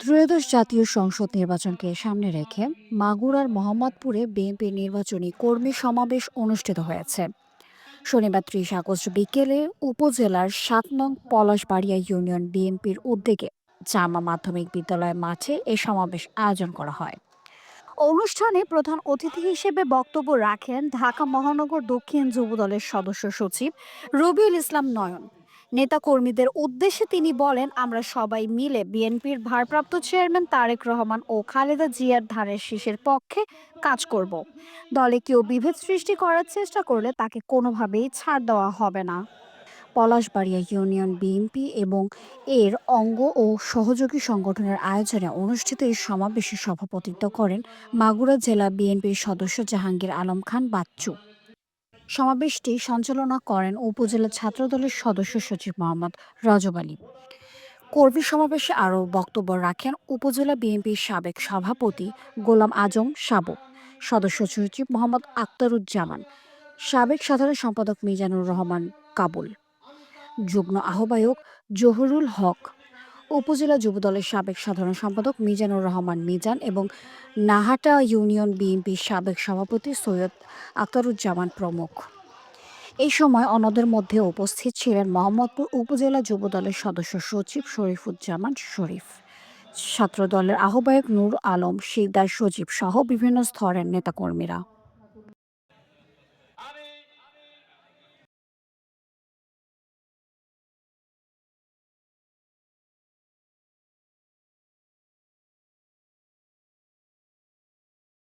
ত্রয়োদশ জাতীয় সংসদ নির্বাচনকে সামনে রেখে মাগুরার মোহাম্মদপুরে বিএনপির নির্বাচনী কর্মী সমাবেশ অনুষ্ঠিত হয়েছে। শনিবার ত্রিশ আগস্ট বিকেলে উপজেলার সাত নং পলাশবাড়িয়া ইউনিয়ন বিএনপির উদ্যোগে জামা মাধ্যমিক বিদ্যালয় মাঠে এ সমাবেশ আয়োজন করা হয়। অনুষ্ঠানে প্রধান অতিথি হিসেবে বক্তব্য রাখেন ঢাকা মহানগর দক্ষিণ যুবদলের সদস্য সচিব রবিউল ইসলাম নয়ন। নেতাকর্মীদের উদ্দেশ্যে তিনি বলেন, আমরা সবাই মিলে বিএনপির ভারপ্রাপ্ত চেয়ারম্যান তারেক রহমান ও খালেদা জিয়ার ধানের শীষের পক্ষে কাজ করব। দলে কেউ বিভেদ সৃষ্টি করার চেষ্টা করলে তাকে কোনোভাবেই ছাড় দেওয়া হবে না। পলাশবাড়িয়া ইউনিয়ন বিএনপি এবং এর অঙ্গ ও সহযোগী সংগঠনের আয়োজনে অনুষ্ঠিত এই সমাবেশে সভাপতিত্ব করেন মাগুরা জেলা বিএনপির সদস্য জাহাঙ্গীর আলম খান বাচ্চু। সমাবেশটি সঞ্চালনা করেন উপজেলা ছাত্রদলের সদস্য সচিব মোহাম্মদ রজব আলী। কর্মী সমাবেশে আরও বক্তব্য রাখেন উপজেলা বিএনপির সাবেক সভাপতি গোলাম আজম সাবু, সদস্য সচিব মোহাম্মদ আক্তারুজ্জামান সাবেক সাধারণ সম্পাদক মিজানুর রহমান কাবুল, যুগ্ম আহ্বায়ক জহুরুল হক উপজেলা যুবদলের সাবেক সাধারণ সম্পাদক মিজানুর রহমান মিজান এবং নাহাটা ইউনিয়ন বিএনপির সাবেক সভাপতি সৈয়দ আক্তারুজ্জামান প্রমুখ। এই সময় অন্যদের মধ্যে উপস্থিত ছিলেন মোহাম্মদপুর উপজেলা যুবদলের সদস্য সচিব শরীফুজ্জামান শরীফ। ছাত্রদলের আহ্বায়ক নূর আলম, শিকদার সজীব সহ বিভিন্ন স্তরের নেতাকর্মীরা।